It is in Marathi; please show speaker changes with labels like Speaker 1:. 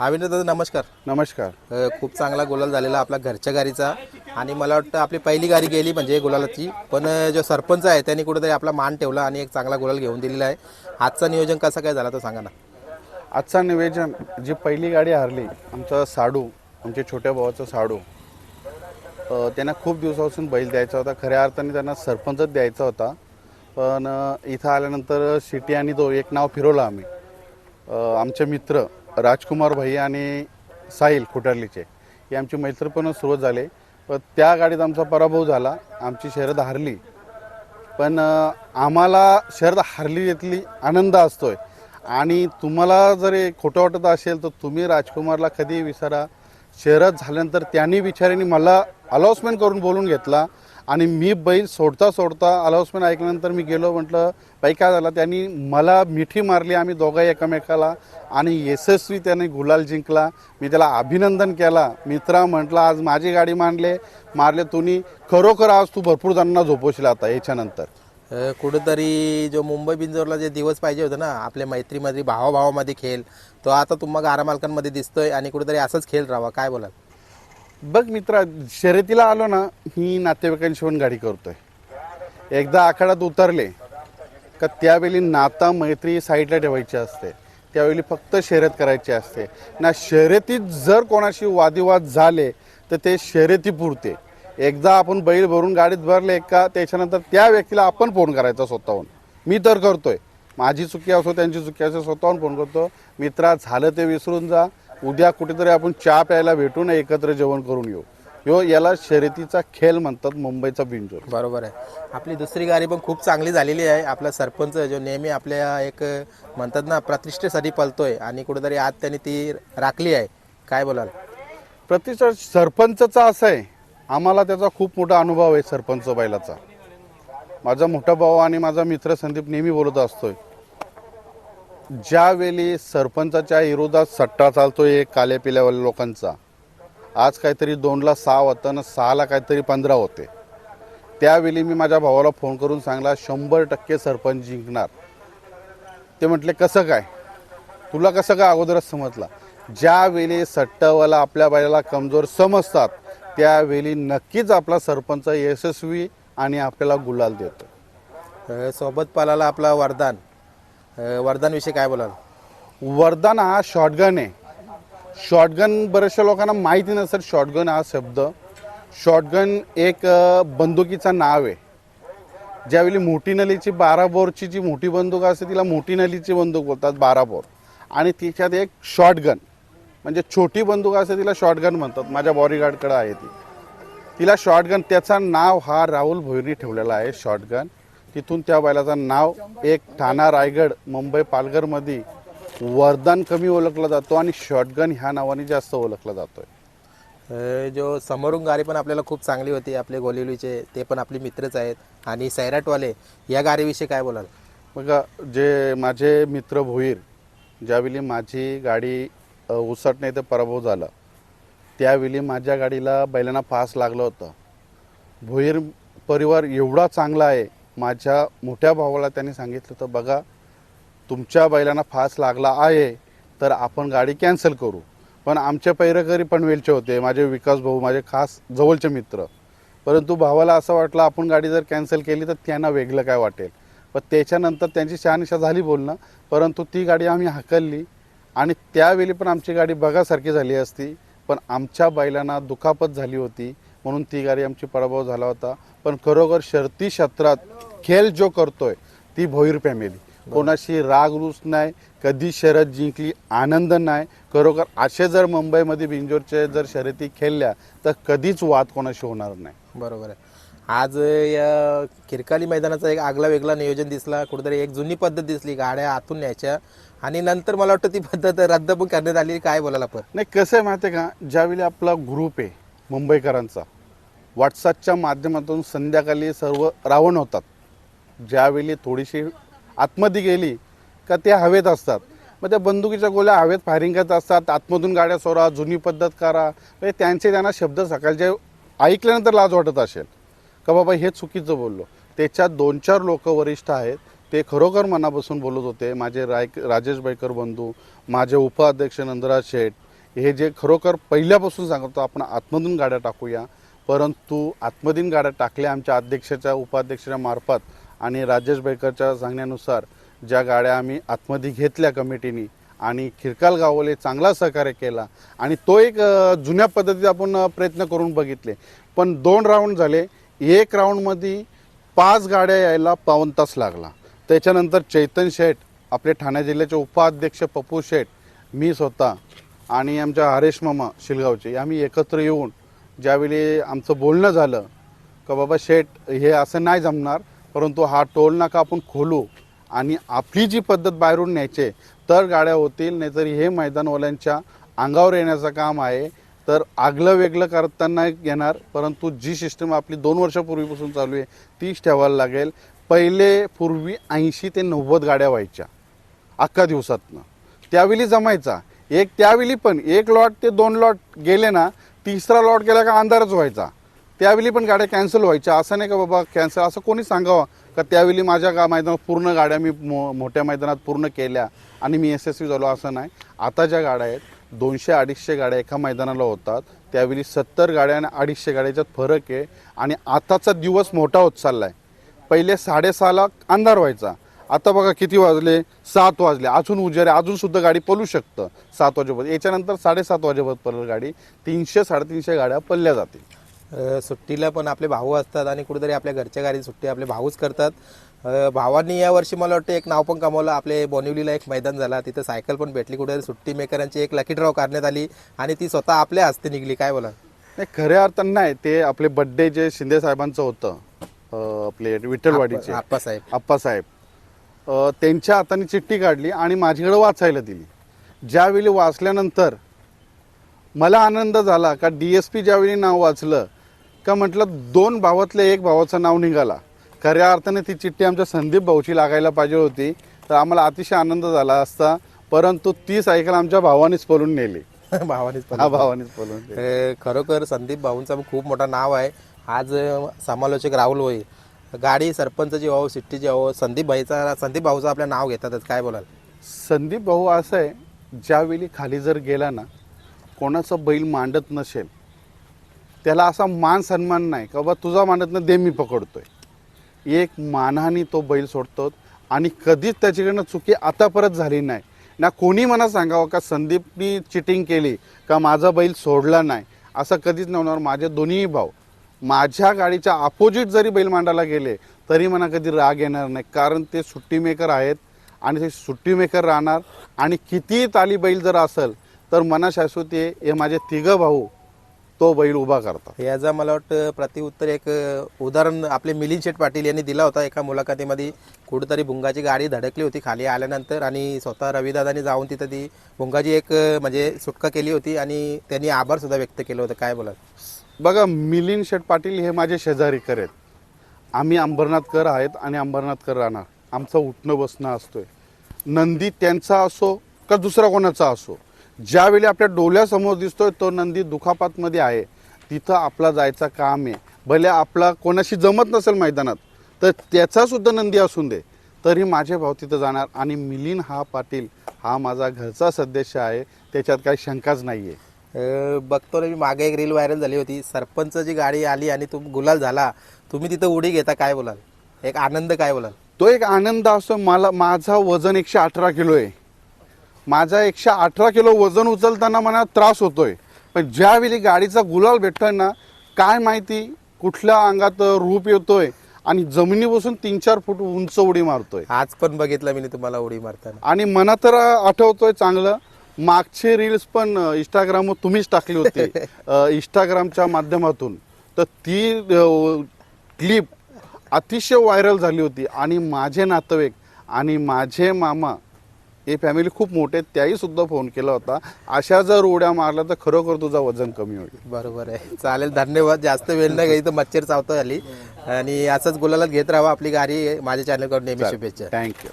Speaker 1: अविनाश दादा नमस्कार.
Speaker 2: नमस्कार.
Speaker 1: अ, खूप चांगला गुलाल झालेला आपला घरच्या गाडीचा. आणि मला वाटतं आपली पहिली गाडी गेली म्हणजे गुलालाची. पण अ, जो सरपंच आहे त्यांनी कुठेतरी आपला मान ठेवला आणि एक चांगला गुलाल घेऊन दिलेला आहे. आजचं नियोजन कसं काय झाला तो सांगा ना.
Speaker 2: आजचा निवेदन जी पहिली गाडी हारली आमचं साडू आमच्या छोट्या भावाचं साडू अ, त्यांना खूप दिवसापासून बैल द्यायचा होता. खऱ्या अर्थाने त्यांना सरपंचच द्यायचा होता. पण अ, इथं आल्यानंतर सिटी आणि तो एक नाव फिरवलं आम्ही. अ, आमचे मित्र राजकुमार भाई आणि साहिल खुटारलीचे ही आमची मैत्रीपूर्ण सुरुवात झाली. पण त्या गाडीत आमचा पराभव झाला. आमची शर्यत हारली. पण आम्हाला शर्यत हारली येतली आनंद असतोय. आणि तुम्हाला जर खोटं वाटत असेल तर तुम्ही राजकुमारला कधी विचारा शर्यत झाल्यानंतर त्यांनी विचाराने मला अलॉसमेंट करून बोलून घेतला. आणि मी बैल सोडता सोडता अलाउन्समेंट ऐकल्यानंतर मी गेलो म्हटलं बाई काय झालं? त्यांनी मला मिठी मारली आम्ही दोघाही एकमेकाला आणि यशस्वी त्याने गुलाल जिंकला. मी त्याला अभिनंदन केला. मित्रा म्हटलं आज माझी गाडी मांडले मारले तुम्ही खरोखर आज तू भरपूर जणांना झोपवशील आता याच्यानंतर.
Speaker 1: कुठंतरी कुठेतरी जो मुंबई बिंजोरला जे दिवस पाहिजे होते ना आपल्या मैत्रीमध्ये भावाभावामध्ये खेळ तो आता तुम्हाला आरामालकांमध्ये दिसतोय आणि कुठेतरी असंच खेळ राहावा. काय बोलाल?
Speaker 2: बघ मित्रा शर्यतीला आलो ना ही नातेवाईकांशी पण गाडी करतोय. एकदा आखाड्यात उतरले का त्यावेळी नाता मैत्री साईडला ठेवायची असते. त्यावेळी फक्त शर्यत करायची असते. ना शर्यतीत जर कोणाशी वादिवाद झाले तर ते शर्यती पुरते. एकदा आपण बैल भरून गाडीत भरले का त्याच्यानंतर त्या व्यक्तीला आपण फोन करायचा स्वतःहून. मी तर करतोय. माझी चुकी असो त्यांची चुकी असो स्वतःहून फोन करतो. मित्रा झालं ते विसरून जा. उद्या कुठेतरी आपण चहा प्यायला भेटून एकत्र जेवण करून येऊ. ह्यो याला शर्यतीचा खेळ म्हणतात मुंबईचा बिंजोर
Speaker 1: बरोबर आहे. आपली दुसरी गाडी पण खूप चांगली झालेली आहे. आपला सरपंच जो नेहमी आपल्या एक म्हणतात ना प्रतिष्ठेसाठी पलतोय आणि कुठेतरी आज त्यांनी ती राखली आहे. काय बोलाल?
Speaker 2: प्रतिष्ठा सरपंचचा असं आहे. आम्हाला त्याचा खूप मोठा अनुभव आहे सरपंच बैलाचा. माझा मोठा भाऊ आणि माझा मित्र संदीप नेहमी बोलत असतोय ज्यावेळी सरपंचाच्या विरोधात सट्टा चालतोय एक काल्या पिल्यावाल्या लोकांचा आज काहीतरी दोनला सहा होतं ना सहाला काहीतरी पंधरा होते. त्यावेळी मी माझ्या भावाला फोन करून सांगला शंभर टक्के सरपंच जिंकणार. ते म्हटले कसं काय? तुला कसं काय अगोदरच समजला? ज्यावेळी सट्टावाला आपल्या बायला कमजोर समजतात त्यावेळी नक्कीच आपला सरपंच यशस्वी आणि आपल्याला गुलाल देतो.
Speaker 1: सोबत पालाला आपला वरदान. वरदानविषयी काय बोलाल?
Speaker 2: वरदान हा शॉटगन आहे. शॉटगन बऱ्याचशा लोकांना माहिती नसेल शॉटगन हा शब्द. शॉटगन एक बंदुकीचा नाव आहे. ज्यावेळी मोठी नलीची बारा बोरची जी मोठी बंदूक असते तिला मोठी नलीची बंदूक बोलतात बारा बोर. आणि तिच्यात एक शॉटगन म्हणजे छोटी बंदूक असते तिला शॉटगन म्हणतात. माझ्या बॉडीगार्डकडे आहे ती. तिला शॉटगन त्याचा नाव हा राहुल भोईरनी ठेवलेला आहे शॉटगन तिथून त्या बैलाचं नाव एक ठाणा रायगड मुंबई पालघरमध्ये वरदान कमी ओळखला जातो आणि शॉटगन ह्या नावाने जास्त ओळखला जातोय.
Speaker 1: अ, जो समोरून गाडी पण आपल्याला खूप चांगली होती आपले गोलिवलीचे ते पण आपले मित्रच आहेत. आणि सैराटवाले या गाडीविषयी काय बोलाल?
Speaker 2: बघा जे माझे मित्र भोईर ज्यावेळी माझी गाडी अ, उसटणे ते पराभव झाला त्यावेळी माझ्या गाडीला बैलांना फास लागलं होतं. भोईर परिवार एवढा चांगला आहे माझ्या मोठ्या भावाला त्यांनी सांगितलं तर बघा तुमच्या बैलांना फास लागला आहे तर आपण गाडी कॅन्सल करू. पण आमचे पैरकरी पनवेलचे होते माझे विकास भाऊ माझे खास जवळचे मित्र. परंतु भावाला असं वाटलं आपण गाडी जर कॅन्सल केली तर त्यांना वेगळं काय वाटेल? पण त्याच्यानंतर त्यांची शहानिशा झाली बोलणं परंतु ती गाडी आम्ही हाकलली. आणि त्यावेळी पण आमची गाडी बघासारखी झाली असती पण आमच्या बैलांना दुखापत झाली होती. म्हणून ती गाडी आमची पराभव झाला होता. पण खरोखर शर्ती क्षेत्रात खेळ जो करतोय ती भोईर फॅमिली. कोणाशी राग रुस नाही कधी शर्यत जिंकली आनंद नाही. खरोखर असे जर मुंबईमध्ये बिंजोरचे जर शर्यती खेळल्या तर कधीच वाद कोणाशी होणार नाही.
Speaker 1: बरोबर आहे. आज या किरकाली मैदानाचा एक आगला वेगळा नियोजन दिसला. कुठेतरी एक जुनी पद्धत दिसली. गाड्या आतून न्यायच्या. आणि नंतर मला वाटतं ती पद्धत रद्द पण करण्यात आली. काय बोलायला आपण?
Speaker 2: नाही कसं आहे माहिती आहे का? ज्यावेळी आपला ग्रुप आहे मुंबईकरांचा व्हॉट्सअपच्या माध्यमातून संध्याकाळी सर्व रावण होतात. ज्यावेळी थोडीशी आतमध्ये गेली का ते हवेत असतात. मग त्या बंदुकीच्या गोळ्या हवेत फायरिंग करत असतात. आतमधून गाड्या सोरा जुनी पद्धत करा. म्हणजे त्यांचे त्यांना शब्द सकाळचे ऐकल्यानंतर लाज वाटत असेल. का बाबा हे चुकीचं बोललो. त्याच्यात दोन चार लोक वरिष्ठ आहेत. ते खरोखर मनापासून बोलत होते माझे राय राजेश बाईकर बंधू माझे उपाध्यक्ष नंदराज शेठ हे जे खरोखर पहिल्यापासून सांगतो आपण आतमधून गाड्या टाकूया. परंतु आत्मदिन गाड्या टाकल्या आमच्या अध्यक्षाच्या उपाध्यक्षाच्या मार्फत आणि राजेश बैकरच्या सांगण्यानुसार ज्या गाड्या आम्ही आतमध्ये घेतल्या कमिटीनी आणि खिरकाल गावले चांगला सहकार्य केला आणि तो एक जुन्या पद्धतीत आपण प्रयत्न करून बघितले. पण दोन राऊंड झाले. एक राऊंडमध्ये पाच गाड्या यायला पावन तास लागला. त्याच्यानंतर चैतन शेठ आपले ठाणे जिल्ह्याचे उपाध्यक्ष पप्पू शेठ मी स्वतः आणि आमच्या हरेश मामा शिलगावचे आम्ही एकत्र येऊन ज्यावेळी आमचं बोलणं झालं का बाबा शेठ हे असं नाही जमणार परंतु हा टोल नाका आपण खोलू आणि आपली जी पद्धत बाहेरून न्यायचे तर गाड्या होतील नाहीतर हे मैदानवाल्यांच्या अंगावर येण्याचं काम आहे. तर आगलं वेगळं करताना येणार परंतु जी सिस्टम आपली दोन वर्षापूर्वीपासून चालू आहे तीच ठेवायला लागेल. पहिले पूर्वी ऐंशी ते नव्वद गाड्या व्हायच्या अख्खा दिवसातनं. त्यावेळी जमायचा. एक त्यावेळी पण एक लॉट ते दोन लॉट गेले ना तिसरा लॉट गेला का अंधारच व्हायचा. त्यावेळी पण गाड्या कॅन्सल व्हायच्या. असं नाही का बाबा कॅन्सल असं कोणी सांगावं? का त्यावेळी माझ्या गा मैदानात पूर्ण गाड्या मी मो मोठ्या मैदानात पूर्ण केल्या आणि मी यशस्वी झालो असं नाही. आता ज्या गाड्या आहेत दोनशे अडीचशे गाड्या एका मैदानाला होतात. त्यावेळी सत्तर गाड्या आणि अडीचशे गाड्याच्यात फरक आहे. आणि आताचा दिवस मोठा होत चालला आहे पहिले साडेसहाला अंधार व्हायचा. आता बघा किती वाजले? सात वाजले. अजून उजेर अजून सुद्धा गाडी पळू शकतं. सात वाजेपर्यंत. याच्यानंतर साडेसात वाजेपर्यंत पळेल गाडी. तीनशे साडेतीनशे गाड्या पडल्या जातील.
Speaker 1: सुट्टीला पण आपले भाऊ असतात आणि कुठेतरी आपल्या घरच्या गाडी सुट्टी आपले भाऊच करतात. भावांनी या वर्षी मला वाटतं एक नाव पण कमावलं. आपले बोनिवलीला एक मैदान झाला. तिथं सायकल पण भेटली. कुठेतरी सुट्टी मेकरांची एक लकी ड्रॉ करण्यात आली आणि ती स्वतः आपल्या हस्ते निघली. काय बोला
Speaker 2: नाही खऱ्या अर्थानं नाही. ते आपले बड्डे जे शिंदे साहेबांचं होतं आपले विठ्ठलवाडीचे.
Speaker 1: आप्पासाहेब.
Speaker 2: आप्पासाहेब. त्यांच्या हाताने चिठ्ठी काढली आणि माझ्याकडे वाचायला दिली. ज्यावेळी वाचल्यानंतर मला आनंद झाला का डी एस पी ज्यावेळी नाव वाचलं का म्हटलं दोन भावातले एक भावाचं नाव निघाला. खऱ्या अर्थाने ती चिठ्ठी आमच्या संदीप भाऊची लागायला पाहिजे होती. तर आम्हाला अतिशय आनंद झाला असता. परंतु ती सायकल आमच्या भावानेच पळून नेली.
Speaker 1: भावानीच
Speaker 2: हा भावानेच पळून
Speaker 1: खरोखर संदीप भाऊंचं खूप मोठं नाव आहे. आज समालोचक राहुल होई गाडी सरपंचची व्हावं सिट्टीची व्हावं संदीप भाईचा संदीप भाऊचं आपलं नाव घेतातच काय बोलाल?
Speaker 2: संदीप भाऊ असं आहे ज्यावेळी खाली जर गेला ना कोणाचं बैल मांडत नसेल त्याला असा मान सन्मान नाही का बा तुझा मांडत ना दे मी पकडतोय. एक मानाने तो बैल सोडतो आणि कधीच त्याच्याकडनं चुकी आता परत झाली नाही. ना कोणी मला सांगावं का संदीपनी चिटिंग केली का माझा बैल सोडला नाही? असं कधीच नाही होणार. माझे दोन्ही भाऊ माझ्या गाडीच्या अपोजिट जरी बैल मांडायला गेले तरी मला कधी राग येणार नाही. कारण ते सुट्टी मेकर आहेत आणि ते सुट्टी मेकर राहणार. आणि कितीही ताली बैल जर असेल तर मना शाश्वती हे माझे तिघं भाऊ तो बैल उभा करतात.
Speaker 1: याचा मला वाटतं प्रतिउत्तर एक उदाहरण आपले मिलिंद शेठ पाटील यांनी दिला होता एका मुलाखतीमध्ये. कुठेतरी भुंगाची गाडी धडकली होती खाली आल्यानंतर आणि स्वतः रविदादाने जाऊन तिथं ती भुंगाची एक म्हणजे सुटका केली होती आणि त्यांनी आभार सुद्धा व्यक्त केलं होतं. काय बोला
Speaker 2: बघा मिलिंद शेठ पाटील हे माझे शेजारीकर आहेत. आम्ही अंबरनाथकर आहेत आणि अंबरनाथकर राहणार. आमचं उठणं बसणं असतोय. नंदी त्यांचा असो का दुसरा कोणाचा असो ज्यावेळी आपल्या डोळ्यासमोर दिसतोय तो नंदी दुखापातमध्ये आहे. तिथं आपला जायचं काम आहे. भले आपला कोणाशी जमत नसेल मैदानात तर त्याचासुद्धा नंदी असून दे. तरी माझे भाव तिथं जाणार. आणि मिलिंद हा पाटील हा माझा घरचा सदस्य आहे. त्याच्यात काही शंकाच नाही आहे
Speaker 1: बघतो ना मी मागे एक रील व्हायरल झाली होती. सरपंचची गाडी आली आणि तुम गुलाल झाला तुम्ही तिथं उडी घेता काय बोलाल? एक आनंद काय बोलाल?
Speaker 2: तो एक आनंद असतो मला माझा वजन एकशे अठरा किलो आहे. माझा एकशे अठरा किलो वजन उचलताना मला त्रास होतोय. पण ज्यावेळी गाडीचा गुलाल भेटतोय ना काय माहिती कुठल्या अंगात रूप येतोय आणि जमिनीपासून तीन चार फूट उंच उडी मारतोय.
Speaker 1: आज पण बघितलं मी तुम्हाला उडी मारताना.
Speaker 2: आणि मला तर आठवतोय चांगलं मागचे रील्स पण इंस्टाग्रामवर तुम्हीच टाकली होती. इंस्टाग्रामच्या माध्यमातून. तर ती क्लिप अतिशय व्हायरल झाली होती. आणि माझे नातेवाईक आणि माझे मामा हे फॅमिली खूप मोठे त्याही सुद्धा फोन केला होता. अशा जर उड्या मारल्या तर खरोखर तुझा वजन कमी होईल.
Speaker 1: बरोबर आहे. चालेल धन्यवाद. जास्त वेळ नाही घ्यायचं मच्छर चावतो आली. आणि असंच गुलालात घेत राहा आपली गाडी माझ्या चॅनलकडून नेहमी शुभेच्छा.
Speaker 2: थँक्यू